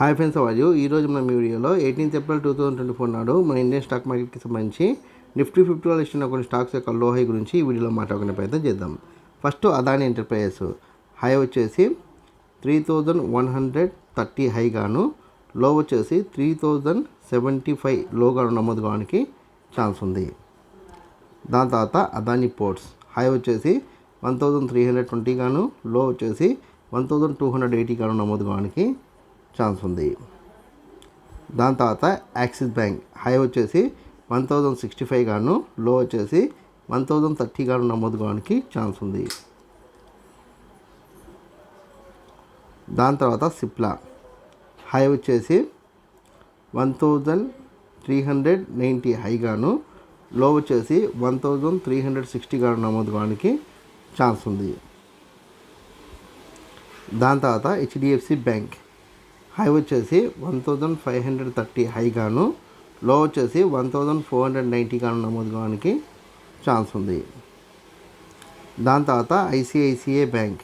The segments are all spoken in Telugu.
హాయ్ ఫ్రెండ్స్ అవాజు ఈరోజు మన వీడియోలో eighteenth April two thousand twenty four నాడు మన ఇండియన్ స్టాక్ మార్కెట్కి సంబంధించి నిఫ్టీ ఫిఫ్టీ వాళ్ళు ఇచ్చిన కొన్ని స్టాక్స్ యొక్క లో హై గురించి ఈ వీడియోలో మాట్లాడుకునే ప్రయత్నం చేద్దాం. ఫస్ట్ అదాని ఎంటర్ప్రైజెస్ హై వచ్చేసి three thousand one hundred thirty హైగాను low వచ్చేసి త్రీ థౌజండ్ సెవెంటీ ఫైవ్ లోగాను నమోదు కావడానికి ఛాన్స్ ఉంది. దాని తర్వాత అదాని పోర్ట్స్ హై వచ్చేసి one thousand three hundred twenty గాను లో వచ్చేసి one thousand two hundred eighty గాను నమోదు కావడానికి ఛాన్స్ ఉంది. దాని తర్వాత యాక్సిస్ బ్యాంక్ హై వచ్చేసి వన్ థౌజండ్ సిక్స్టీ ఫైవ్ గాను లో వచ్చేసి వన్ థౌజండ్ థర్టీ గాను నమోదు కావడానికి ఛాన్స్ ఉంది. దాని తర్వాత సిప్లా హై వచ్చేసి one thousand three hundred ninety high గాను లో వచ్చేసి one thousand three hundred sixty గాను నమోదు కావడానికి ఛాన్స్ ఉంది. దాని తర్వాత హెచ్డిఎఫ్సి బ్యాంక్ హై వచ్చేసి one thousand five hundred thirty హైగాను low వచ్చేసి one thousand four hundred ninety గాను నమోదు కావడానికి ఛాన్స్ ఉంది. దాని తర్వాత ఐసిఐసిఐ బ్యాంక్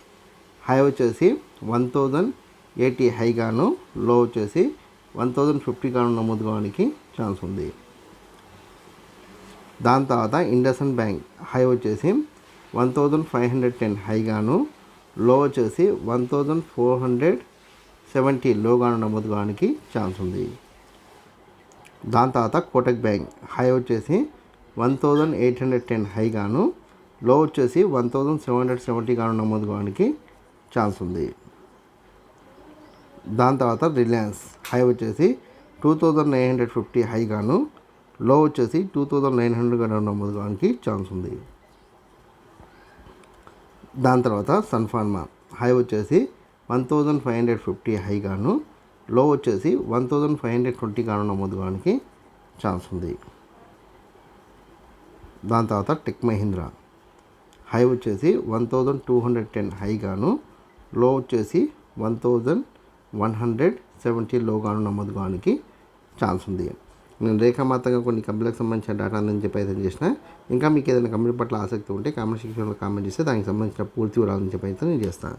హై వచ్చేసి వన్ థౌజండ్ ఎయిటీ హైగాను లో వచ్చేసి వన్ థౌజండ్ ఫిఫ్టీ గాను నమోదు కావడానికి ఛాన్స్ ఉంది. దాని తర్వాత ఇండసన్ బ్యాంక్ హై వచ్చేసి one thousand five hundred ten హైగాను low వచ్చేసి one thousand four hundred seventy లోగాను నమోదు కావడానికి ఛాన్స్ ఉంది. దాని తర్వాత కోటక్ బ్యాంక్. హై వచ్చేసి one thousand eight hundred ten high గాను లో వచ్చేసి one thousand seven hundred seventy గాను నమోదు కావడానికి ఛాన్స్ ఉంది. దాని తర్వాత రిలయన్స్. హై వచ్చేసి two thousand nine hundred fifty high గాను లో వచ్చేసి టూ థౌజండ్ నైన్ హండ్రెడ్ గాను నమోదు కావడానికి ఛాన్స్ ఉంది. దాని తర్వాత సన్ఫార్మా హై వచ్చేసి one thousand five hundred fifty high గాను లో వచ్చేసి one thousand five hundred twenty గాను నమోదు కావడానికి ఛాన్స్ ఉంది. దాని తర్వాత టెక్ మహీంద్రా. హై వచ్చేసి one thousand two hundred ten high గాను లో వచ్చేసి one thousand one hundred seventy low గాను నమోదు కావడానికి ఛాన్స్ ఉంది. నేను రేఖామాతంగా కొన్ని కంపెనీలకు సంబంధించిన డేటా అందని ప్రయత్నం చేసిన ఇంకా మీకు ఏదైనా కంపెనీ పట్ల ఆసక్తి ఉంటే కామెంట్ సెక్షన్లో కామెంట్ చేస్తే దానికి సంబంధించిన పూర్తి వివరాలు ప్రయత్నం నేను చేస్తాను.